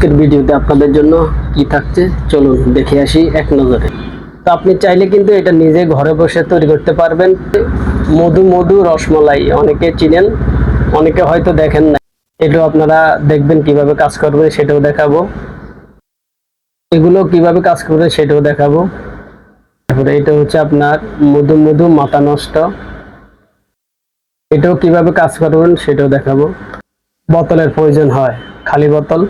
আজকের ভিডিওতে আপনাদের জন্য কি থাকছে? চলুন দেখে আসি এক নজরে। তো আপনি চাইলে কিন্তু এটা নিজে ঘরে বসে তৈরি করতে পারবেন। মধু মধু রসমলাই, অনেকে চিনেন, অনেকে হয়তো দেখেন না। এটাও আপনারা দেখবেন কীভাবে কাজ করবে সেটাও দেখাবো। এগুলো কীভাবে কাজ করবে সেটাও দেখাবো। তারপরে এটা হচ্ছে আপনার মধু মধু মাথা নষ্ট। এটাও কীভাবে কাজ করবেন, সেটাও দেখাবো। বোতলের প্রয়োজন হয়, খালি বোতল।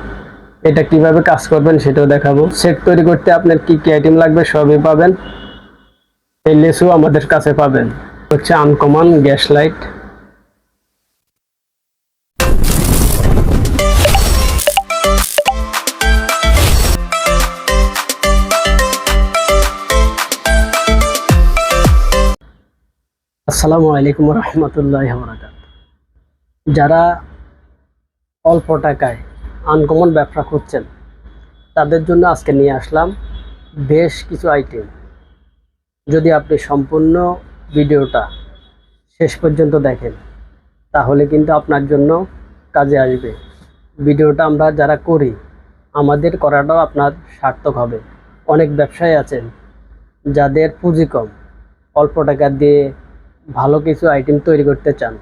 এটা কীভাবে কাজ করবেন সেটাও দেখাবো। সেট তৈরি করতে আপনার কি কি আইটেম লাগবে সবই পাবেন। এই লেসু আমাদের কাছে পাবেন। হচ্ছে আনকমন গ্যাস লাইট আসসালামু আলাইকুম রহমতুল্লাহ যারা অল্প টাকায় আনকমন ব্যবসা করছেন তাদের জন্য আজকে নিয়ে আসলাম বেশ কিছু আইটেম যদি আপনি সম্পূর্ণ ভিডিওটা শেষ পর্যন্ত দেখেন, তাহলে কিন্তু আপনার জন্য কাজে আসবে। ভিডিওটা আমরা যারা করি, আমাদের করাটাও আপনার সার্থক হবে। অনেক ব্যবসায়ী আছেন, যাদের পুঁজি কম, অল্প টাকা দিয়ে ভালো কিছু আইটেম তৈরি করতে চান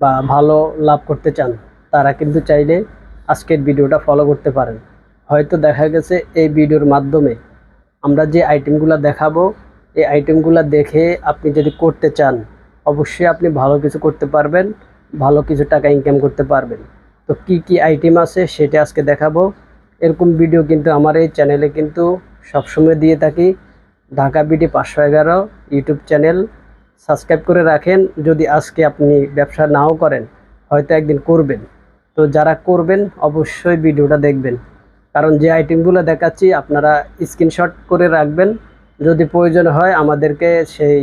বা ভালো লাভ করতে চান, তারা কিন্তু চাইলে আজকের ভিডিওটা ফলো করতে পারেন। হয়তো দেখা গেছে এই ভিডিওর মাধ্যমে আমরা যে আইটেমগুলো দেখাবো, এই আইটেমগুলো দেখে আপনি যদি করতে চান, অবশ্যই আপনি ভালো কিছু করতে পারবেন, ভালো কিছু টাকা ইনকাম করতে পারবেন। তো কি কি আইটেম আছে সেটা আজকে দেখাবো। এরকম ভিডিও কিন্তু আমার এই চ্যানেলে কিন্তু সবসময় দিয়ে থাকি। ঢাকা বিডি পাঁচশো এগারো ইউটিউব চ্যানেল সাবস্ক্রাইব করে রাখেন। যদি আজকে আপনি ব্যবসা নাও করেন, হয়তো একদিন করবেন। তো যারা করবেন, অবশ্যই ভিডিওটা দেখবেন। কারণ যে আইটেমগুলো দেখাচ্ছি, আপনারা স্ক্রিনশট করে রাখবেন। যদি প্রয়োজন হয়, আমাদেরকে সেই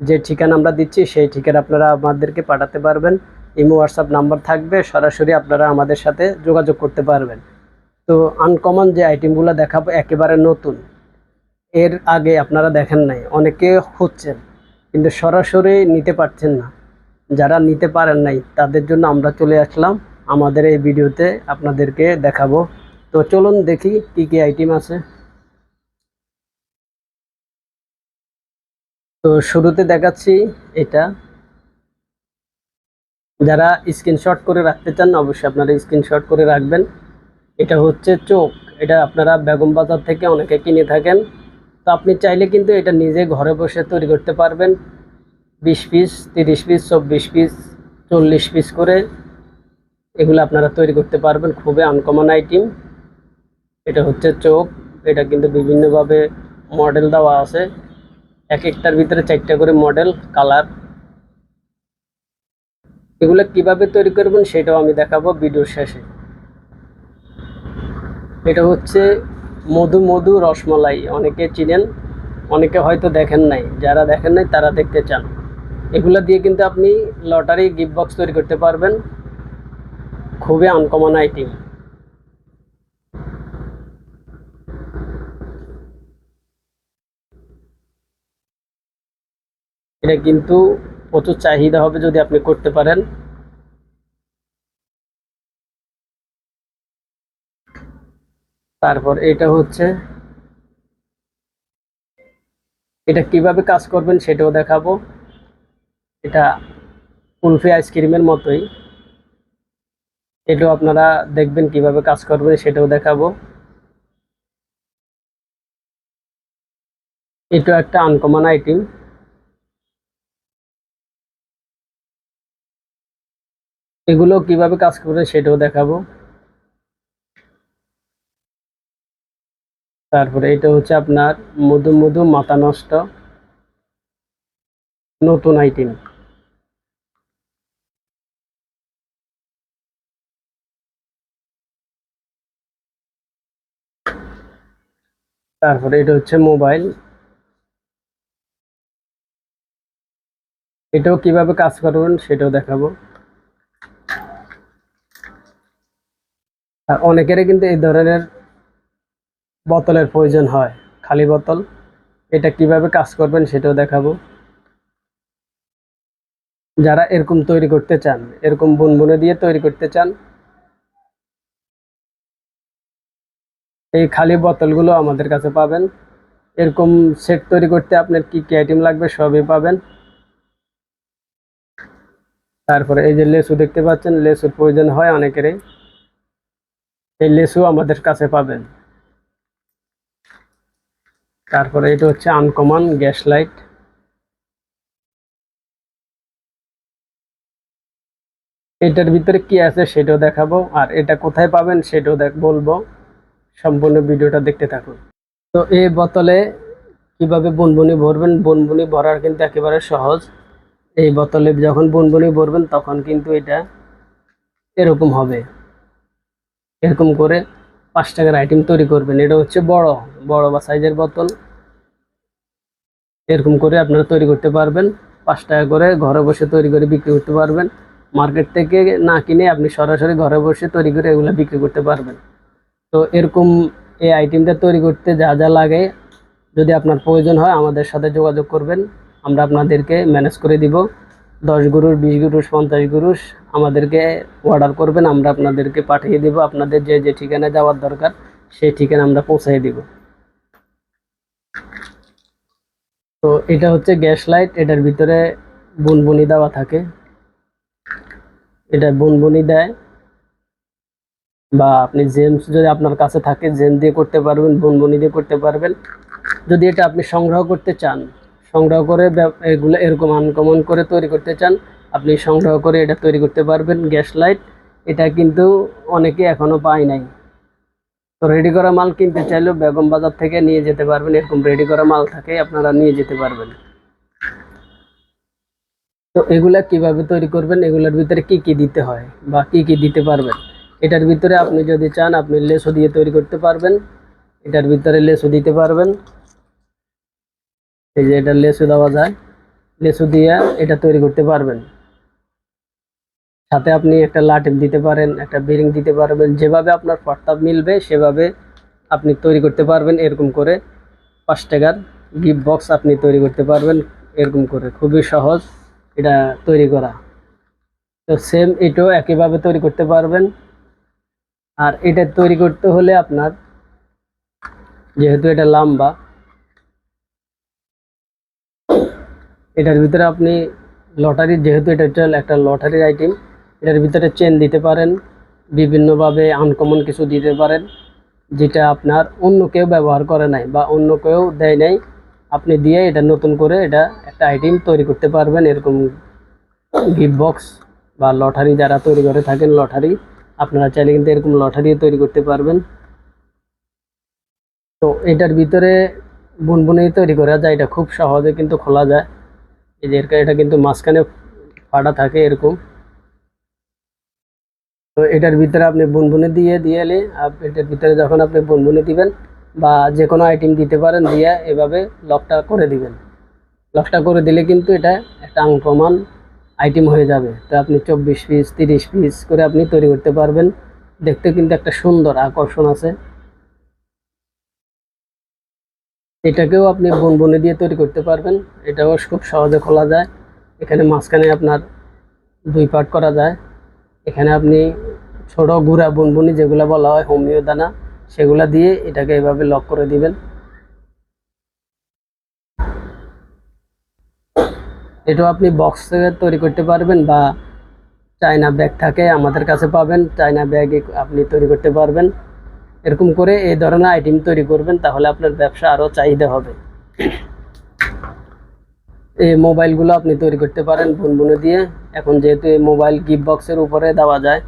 যে ঠিকানা আমরা দিচ্ছি, সেই ঠিকানা আপনারা আমাদেরকে পাঠাতে পারবেন। ইমো হোয়াটসঅ্যাপ নাম্বার থাকবে, সরাসরি আপনারা আমাদের সাথে যোগাযোগ করতে পারবেন। তো আনকমন যে আইটেমগুলো দেখাবো, একেবারে নতুন। এর আগে আপনারা দেখেন নাই, অনেকে হচ্ছেন কিন্তু সরাসরি নিতে পারছেন না। যারা নিতে পারেন নাই, তাদের জন্য আমরা চলে আসলাম। আমাদের এই ভিডিওতে আপনাদেরকে দেখাবো। তো চলুন দেখি কি কি আইটেম আছে। তো শুরুতে দেখাচ্ছি এটা। যারা স্ক্রিনশট করে রাখতে চান, অবশ্যই আপনারা স্ক্রিনশট করে রাখবেন। এটা হচ্ছে চোখ। এটা আপনারা বেগম বাজার থেকে অনেকে কিনে থাকেন। তো আপনি চাইলে কিন্তু এটা নিজে ঘরে বসে তৈরি করতে পারবেন। বিশ পিস তিরিশ পিস চব্বিশ পিস চল্লিশ পিস করে। এগুলো আপনারা তৈরি করতে পারবেন, খুবই আনকমন আইটেম এটা হচ্ছে চোখ, এটা কিন্তু বিভিন্নভাবে মডেল দেওয়া আছে। এক একটার ভিতরে চারটা করে মডেল কালার এগুলো কীভাবে তৈরি করবেন সেটাও আমি দেখাবো ভিডিওর শেষে। এটা হচ্ছে মধু মধু রসমলাই, অনেকে চিনেন, অনেকে হয়তো দেখেন নাই। যারা দেখেন নাই, তারা দেখতে চান। এগুলো দিয়ে কিন্তু আপনি লটারি গিফট বক্স তৈরি করতে পারবেন। খুবই আনকমন আইটেম এটা কিন্তু প্রচুর চাহিদা হবে যদি আপনি করতে পারেন। তারপর এটা হচ্ছে, এটা কীভাবে কাজ করবেন সেটাও দেখাবো। এটা কুলফি আইসক্রিমের মতোই। এটাও আপনারা দেখবেন কীভাবে কাজ করবেন, সেটাও দেখাবো। এটা একটা আনকমন আইটেম এগুলো কীভাবে কাজ করবে সেটাও দেখাবো। তারপরে এটা হচ্ছে আপনার মধু মধু মাথা নষ্ট। নতুন আইটেম তারপরে এটা হচ্ছে মোবাইল। এটাও কীভাবে কাজ করবেন সেটাও দেখাবো। আর অনেকেরই কিন্তু এই ধরনের বোতলের প্রয়োজন হয়, খালি বোতল। এটা কীভাবে কাজ করবেন সেটাও দেখাবো। যারা এরকম তৈরি করতে চান, এরকম বুনবুনে দিয়ে তৈরি করতে চান এই খালি বোতলগুলো আমাদের কাছে পাবেন। এরকম সেট তৈরি করতে আপনার কি কি আইটেম লাগবে সবই পাবেন। তারপরে এই যে লেসু দেখতে পাচ্ছেন, লেসুর প্রয়োজন হয় অনেকেরই। এই লেসু আমাদের কাছে পাবেন। তারপরে এটা হচ্ছে আনকমন গ্যাস লাইট এটার ভিতরে কি আছে সেটাও দেখাবো, আর এটা কোথায় পাবেন সেটাও দেখ বলব। সম্পূর্ণ ভিডিওটা দেখতে থাকুন। তো এই বোতলে কীভাবে বনবনি ভরবেন? বনবনি ভরার কিন্তু একেবারে সহজ। এই বোতলে যখন বনবনি ভরবেন, তখন কিন্তু এটা এরকম হবে। এরকম করে পাঁচ টাকার আইটেম তৈরি করবেন। এটা হচ্ছে বড় বড় বা সাইজের বোতল। এরকম করে আপনারা তৈরি করতে পারবেন। পাঁচ টাকা করে ঘরে বসে তৈরি করে বিক্রি করতে পারবেন। মার্কেট থেকে না কিনে আপনি সরাসরি ঘরে বসে তৈরি করে এগুলো বিক্রি করতে পারবেন। তো এরকম এই আইটেমটা তৈরি করতে যা যা লাগে, যদি আপনার প্রয়োজন হয় আমাদের সাথে যোগাযোগ করবেন। আমরা আপনাদেরকে ম্যানেজ করে দিব। দশ গুরুর, বিশ গুরুষ পঞ্চাশ গুরুষ আমাদেরকে অর্ডার করবেন, আমরা আপনাদেরকে পাঠিয়ে দিব। আপনাদের যে যে ঠিকানায় যাওয়ার দরকার, সেই ঠিকানা আমরা পৌঁছাই দিব। তো এটা হচ্ছে গ্যাস লাইট, এটার ভিতরে বুনবুনি দেওয়া থাকে। এটা বুনবুনি দেয়। বা আপনি জেমস যদি আপনার কাছে থাকে জেম দিয়ে করতে পারবেন, বুনবুনি দিয়ে করতে পারবেন। যদি এটা আপনি সংগ্রহ করতে চান, সংগ্রহ করে এগুলো এরকম আনকমন করে তৈরি করতে চান, আপনি সংগ্রহ করে এটা তৈরি করতে পারবেন, গ্যাস লাইট। এটা কিন্তু অনেকে এখনও পায় নাই। তো রেডি করা মাল কিনতে চাইলেও বেগম বাজার থেকে নিয়ে যেতে পারবেন, এরকম রেডি করা মাল থাকে, আপনারা নিয়ে যেতে পারবেন। তো এগুলা কীভাবে তৈরি করবেন, এগুলোর ভিতরে কি কি দিতে হয় বা কি কি দিতে পারবেন? এটার ভিতরে আপনি যদি চান, আপনি লেসও দিয়ে তৈরি করতে পারবেন। এটার ভিতরে লেসও দিতে পারবেন। এই যে এটা লেসু দেওয়া যায়। লেসু দিয়ে এটা তৈরি করতে পারবেন। সাথে আপনি একটা লাটেম দিতে পারেন, একটা বেরিং দিতে পারবেন। যেভাবে আপনার প্রস্তাব মিলবে, সেভাবে আপনি তৈরি করতে পারবেন। এরকম করে পাঁচ টাকার গিফট বক্স আপনি তৈরি করতে পারবেন। এরকম করে। খুবই সহজ এটা তৈরি করা। তো সেম এটাও একইভাবে তৈরি করতে পারবেন। আর এটা তৈরি করতে হলে আপনার, যেহেতু এটা লম্বা, এটার ভিতরে আপনি লটারি, যেহেতু এটা হচ্ছে একটা লটারির আইটেম এটার ভিতরে চেন দিতে পারেন, বিভিন্নভাবে আনকমন কিছু দিতে পারেন, যেটা আপনার অন্য কেউ ব্যবহার করে নাই বা অন্য কেউ দেয় নাই, আপনি দিয়ে এটা নতুন করে এটা একটা আইটেম তৈরি করতে পারবেন, এরকম গিফট বক্স বা লটারি যারা তৈরি করে থাকেন, লটারি আপনারা চাইলে কিন্তু এরকম লটারি তৈরি করতে পারবেন। তো এটার ভিতরে বুনবুনি তৈরি করা যায়। এটা খুব সহজে কিন্তু খোলা যায়। এই যে এটা কিন্তু মাঝখানে ফাটা থাকে এরকম। তো এটার ভিতরে আপনি বুনবুনি দিয়ে দিয়ে এটার ভিতরে যখন আপনি বুনবুনি দিবেন বা যে কোনো আইটেম দিতে পারেন, দিয়ে এভাবে লকটা করে দিবেন। লকটা করে দিলে কিন্তু এটা একটা আনকমন আইটেম হয়ে যাবে। তো আপনি চব্বিশ পিস তিরিশ পিস করে আপনি তৈরি করতে পারবেন। দেখতে কিন্তু একটা সুন্দর আকর্ষণ আছে। এটাকেও আপনি বনবনে দিয়ে তৈরি করতে পারবেন। এটাও খুব সহজে খোলা যায়। এখানে মাঝখানে আপনার দুই পার্ট করা যায়। এখানে আপনি ছোট গুঁড়া বনবনি যেগুলো বলা হয় হোমিও দানা, সেগুলা দিয়ে এটাকে এভাবে লক করে দিবেন। এটাও আপনি বক্স থেকে তৈরি করতে পারবেন বা চায়না ব্যাগ থাকে, আমাদের কাছে পাবেন। চায়না ব্যাগে আপনি তৈরি করতে পারবেন। এরকম করে এই ধরনের আইটেম তৈরি করবেন, তাহলে আপনার ব্যবসা আরও চাহিদা হবে। এই মোবাইলগুলো আপনি তৈরি করতে পারেন বুনবুনে দিয়ে। এখন যেহেতু এই মোবাইল গিফট বক্সের উপরে দেওয়া যায়,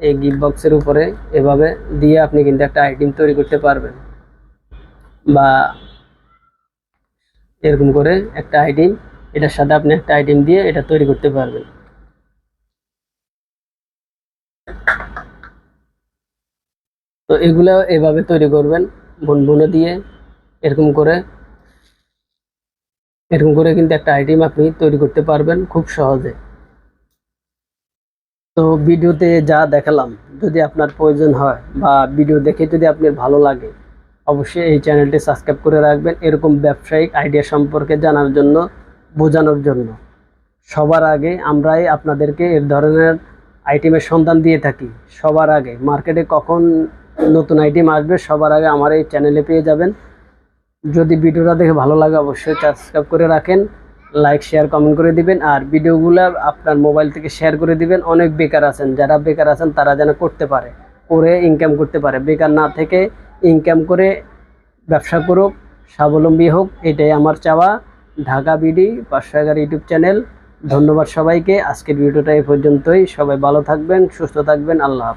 এই গিফট বক্সের উপরে এভাবে দিয়ে আপনি কিন্তু একটা আইটেম তৈরি করতে পারবেন। বা এরকম করে একটা আইটেম এটার সাথে আপনি একটা আইটেম দিয়ে এটা তৈরি করতে পারবেন। তো এগুলো এভাবে তৈরি করবেন, বুনবুনে দিয়ে এরকম করে। এরকম করে কিন্তু একটা আইটেম আপনি তৈরি করতে পারবেন খুব সহজে। তো ভিডিওতে যা দেখালাম, যদি আপনার প্রয়োজন হয় বা ভিডিও দেখে যদি আপনার ভালো লাগে, অবশ্যই এই চ্যানেলটি সাবস্ক্রাইব করে রাখবেন। এরকম ব্যবসায়িক আইডিয়া সম্পর্কে জানার জন্য বোঝানোর জন্য। সবার আগে আমরাই আপনাদেরকে এর ধরনের আইটেমের সন্ধান দিয়ে থাকি। সবার আগে। মার্কেটে কখন নতুন আইটেম আসবে সবার আগে আমার এই চ্যানেলে পেয়ে যাবেন। যদি ভিডিওটা দেখে ভালো লাগে অবশ্যই সাবস্ক্রাইব করে রাখেন, লাইক, শেয়ার, কমেন্ট করে দিবেন, আর ভিডিওগুলো আপনার মোবাইল থেকে শেয়ার করে দিবেন। অনেক বেকার আছেন। যারা বেকার আছেন তারা যেন করতে পারে, করে ইনকাম করতে পারে। বেকার না থেকে ইনকাম করে ব্যবসা করুক, স্বাবলম্বী হোক, এটাই আমার চাওয়া। ঢাকা বিডি পাঁচশো এগারো ইউটিউব চ্যানেল। ধন্যবাদ সবাইকে। আজকের ভিডিওটা এই পর্যন্তই। সবাই ভালো থাকবেন, সুস্থ থাকবেন। আল্লাহ